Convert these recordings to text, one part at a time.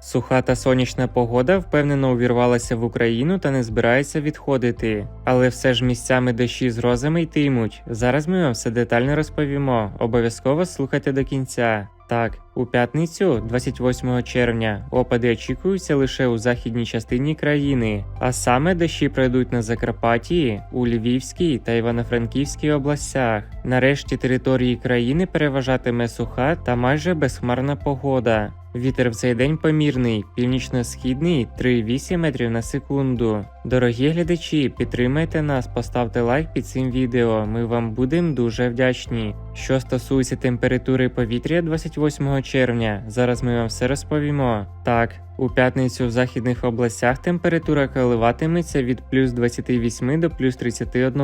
Суха та сонячна погода впевнено увірвалася в Україну та не збирається відходити. Але все ж місцями дощі з грозами йтимуть. Зараз ми вам все детально розповімо. Обов'язково слухайте до кінця. Так, у п'ятницю, 28 червня, опади очікуються лише у західній частині країни, а саме дощі пройдуть на Закарпатті, у Львівській та Івано-Франківській областях. Нарешті території країни переважатиме суха та майже безхмарна погода. Вітер в цей день помірний, північно-східний 3,8 метрів на секунду. Дорогі глядачі, підтримайте нас, поставте лайк під цим відео. Ми вам будемо дуже вдячні. Що стосується температури повітря 28 червня, зараз ми вам все розповімо. Так, у п'ятницю в західних областях температура коливатиметься від плюс 28 до плюс 31,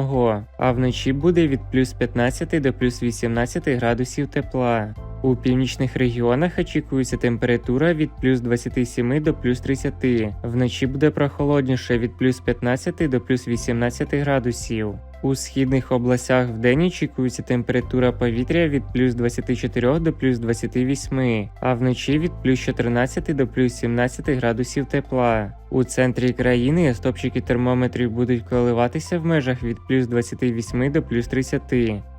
а вночі буде від плюс 15 до плюс 18 градусів тепла. У північних регіонах очікується температура від плюс 27 до плюс 30. Вночі буде прохолодніше від плюс 15 до плюс 18 градусів. У східних областях вдень очікується температура повітря від плюс 24 до плюс 28, а вночі від плюс 14 до плюс 17 градусів тепла. У центрі країни стопчики термометрів будуть коливатися в межах від плюс 28 до плюс 30,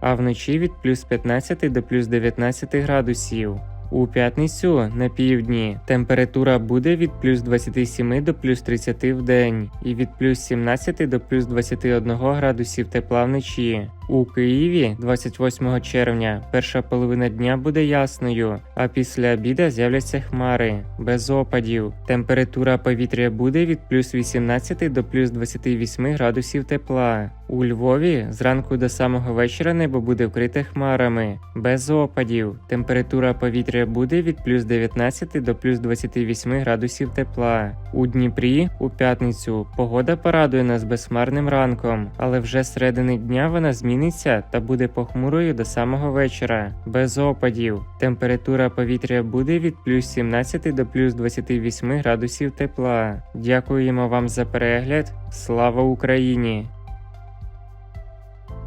а вночі від плюс 15 до плюс 19 градусів. У п'ятницю на півдні температура буде від плюс 27 до плюс 30 в день і від плюс 17 до плюс 21 градусів тепла вночі. У Києві 28 червня перша половина дня буде ясною, а після обіда з'являться хмари без опадів. Температура повітря буде від плюс 18 до плюс 28 градусів тепла. У Львові зранку до самого вечора небо буде вкрите хмарами без опадів. Температура повітря буде від плюс 19 до плюс 28 градусів тепла. У Дніпрі у п'ятницю погода порадує нас безхмарним ранком, але вже середини дня вона зміниться та буде похмурою до самого вечора, без опадів. Температура повітря буде від плюс 17 до плюс 28 градусів тепла. Дякуємо вам за перегляд. Слава Україні!